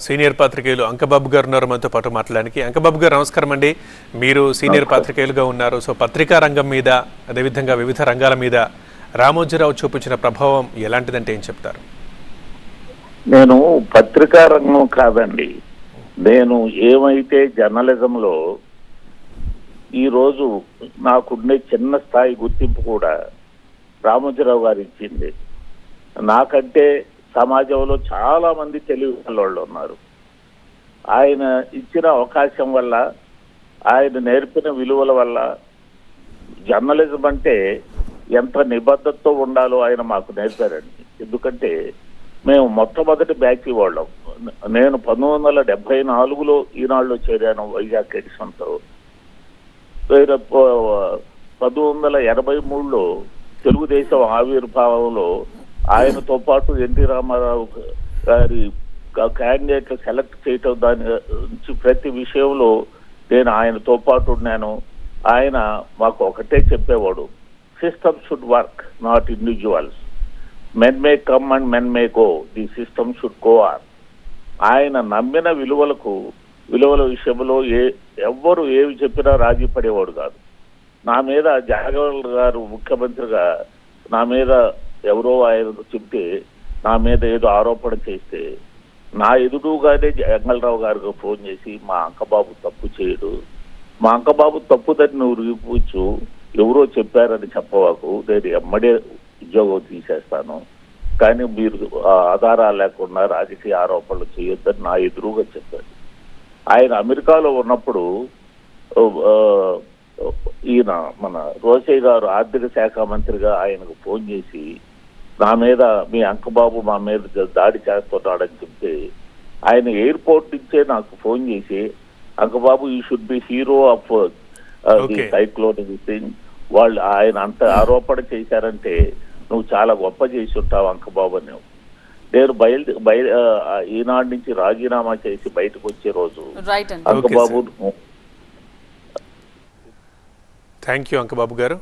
Senior పాత్రికేయులు అంకబాబు గారు ఉన్నారు మనతో పాటు మాట్లాడడానికి. అంకబాబు గారు నమస్కారం అండి. మీరు సీనియర్ పాత్రికేయులుగా ఉన్నారు. సో పత్రికా రంగం మీద అదేవిధంగా వివిధ రంగాల మీద రామోజీరావు చూపించిన ప్రభావం ఎలాంటిదంటే ఏం చెప్తారు? నేను పత్రికా రంగం కాదండి. నేను ఏమైతే జర్నలిజంలో ఈరోజు నాకుండే చిన్న స్థాయి గుర్తింపు కూడా రామోజీరావు గారు ఇచ్చింది. నాకంటే సమాజంలో చాలా మంది తెలివి వాళ్ళు ఉన్నారు. ఆయన ఇచ్చిన అవకాశం వల్ల ఆయన నేర్పిన విలువల వల్ల జర్నలిజం అంటే ఎంత నిబద్ధతతో ఉండాలో ఆయన మాకు నేర్పారండి. ఎందుకంటే మేము మొట్టమొదటి బ్యాచ్ వాళ్ళం. నేను పంతొమ్మిది వందల డెబ్బై నాలుగులో ఈనాడులో చేరాను వైజాగ్ ఎడిషన్తో. వేరే పంతొమ్మిది వందల ఎనభై మూడులో తెలుగుదేశం ఆవిర్భావంలో ఆయనతో పాటు ఎన్టీ రామారావు గారి క్యాండిడేట్లు సెలెక్ట్ చేయటం దాని నుంచి ప్రతి విషయంలో నేను ఆయనతో పాటు ఉన్నాను. ఆయన మాకు ఒకటే చెప్పేవాడు system should work not individuals men may come and men may go the system should go on ఆయన నమ్మిన విలువలకు విలువల విషయంలో ఏ ఎవ్వరు ఏమి చెప్పినా రాజీ పడేవాడు కాదు. నా మీద జగన్ గారు ముఖ్యమంత్రిగా నా మీద ఎవరో ఆయన చెప్తే నా మీద ఏదో ఆరోపణ చేస్తే నా ఎదురుగానే జగన్రావు గారికి ఫోన్ చేసి మా అంకబాబు తప్పు చేయడు. మా అంకబాబు తప్పుదని నువ్వు రిపూచు ఎవరో చెప్పారని చెప్పవాకు. నేను ఎమ్మడే ఉద్యోగం తీసేస్తాను. కానీ మీరు ఆధారాలు లేకుండా రాజకీయ ఆరోపణలు చేయొద్దని నా ఎదురుగా చెప్పారు. ఆయన అమెరికాలో ఉన్నప్పుడు ఈయన మన రోసయ్య గారు ఆర్థిక శాఖ మంత్రిగా ఆయనకు ఫోన్ చేసి నా మీద మీ అంకబాబు మా మీద దాడి చేస్తున్నాడని చెప్తే ఆయన ఎయిర్పోర్ట్ నుంచే నాకు ఫోన్ చేసి Ankababu he should be hero of the. Cyclone thing వాళ్ళు ఆయన అంత ఆరోపణ చేశారంటే నువ్వు చాలా గొప్ప చేసి ఉంటావు అంకబాబు అని. నేను బయలు బయలు ఈనాడు నుంచి రాజీనామా చేసి బయటకు వచ్చే రోజు అంకబాబు థ్యాంక్ యూ అంకబాబు గారు.